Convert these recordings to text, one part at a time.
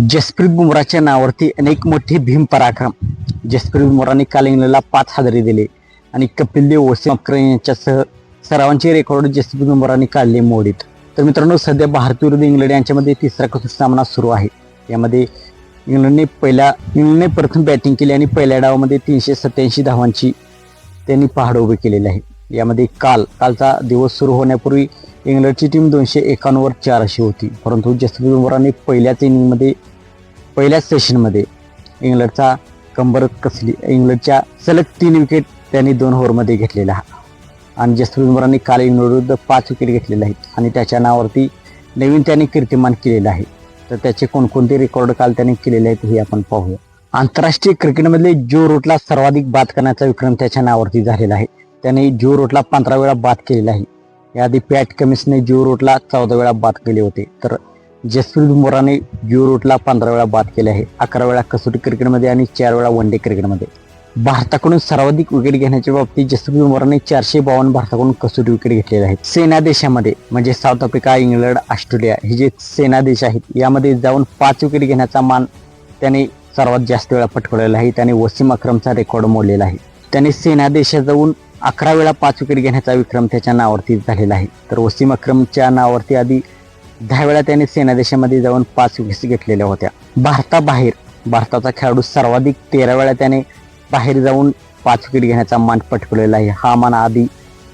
जसप्रीत बुमराच्या नावावरती अनेक मोठे भीम पराक्रम. जसप्रीत बुमराने काल इंग्लंडला पाच हादरे दिले आणि कपिल देव वसीम यांच्यासह सरावांचे रेकॉर्ड जसप्रीत बुमराने काढले मोडीत. तर मित्रांनो सध्या भारत विरुद्ध इंग्लंड यांच्यामध्ये तिसरा कसोटी सामना सुरू आहे. यामध्ये इंग्लंडने पहिल्या इंग्लंडने प्रथम बॅटिंग केली आणि पहिल्या डावामध्ये तीनशे सत्याऐंशी धावांची त्यांनी पहाड उभे केलेली आहे. यामध्ये काल कालचा दिवस सुरू होण्यापूर्वी इंग्लंडची टीम दोनशे एकावन्नवर चार अशी होती. परंतु जसप्रीत बुमराने पहिल्याच इनिंगमध्ये पहिल्याच सेशनमध्ये इंग्लंडचा कंबर कसली इंग्लंडच्या सलग तीन विकेट त्यांनी दोन ओव्हरमध्ये घेतलेल्या आणि जसप्रीत बुमराने काल इंग्लंडविरुद्ध पाच विकेट घेतलेले आहेत. आणि त्याच्या नावावरती नवीन त्यांनी कीर्तिमान केलेलं आहे. तर त्याचे कोणकोणते रेकॉर्ड काल त्यांनी केलेले आहेत हे आपण पाहूया. आंतरराष्ट्रीय क्रिकेटमधले जो रूटला सर्वाधिक बाद करण्याचा विक्रम त्याच्या नावावरती झालेला आहे. त्याने जो रूटला पंधरा वेळा बाद केलेला आहे. याआधी पॅट कमिन्सने जिओ रूटला चौदा वेळा बाद केले होते. तर जसप्रीत बुमराने जिओ रूटला पंधरा वेळा बाद केले आहे. अकरा वेळा कसोटी क्रिकेटमध्ये आणि चार वेळा वन डे क्रिकेटमध्ये भारताकडून सर्वाधिक विकेट घेण्याच्या बाबतीत जसप्रीत बुमराने चारशे बावन्न भारताकडून कसोटी विकेट घेतलेले आहेत. सेना देशामध्ये म्हणजे साऊथ आफ्रिका इंग्लंड ऑस्ट्रेलिया हे जे सेना देश आहेत यामध्ये जाऊन पाच विकेट घेण्याचा मान त्याने सर्वात जास्त वेळा पटकवलेला आहे. त्याने वसीम अक्रमचा रेकॉर्ड मोडलेला आहे. त्याने सेना देशात जाऊन अकरा वेळा पाच विकेट घेण्याचा विक्रम त्याच्या नावावरती झालेला आहे. तर वसीम अक्रमच्या नावावरती आधी दहा वेळा त्याने सेनादेशामध्ये जाऊन पाच विकेट्स घेतलेल्या होत्या. भारताबाहेर भारताचा खेळाडू सर्वाधिक तेरा वेळा त्याने बाहेर जाऊन पाच विकेट घेण्याचा मान पटकवलेला आहे. हा मान आधी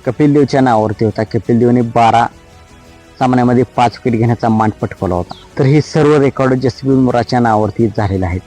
कपिल देवच्या नावावरती होता. कपिल देवने बारा सामन्यामध्ये पाच विकेट घेण्याचा मान पटकवला होता. तर हे सर्व रेकॉर्ड जसबीर मुराच्या नावावरती झालेले आहेत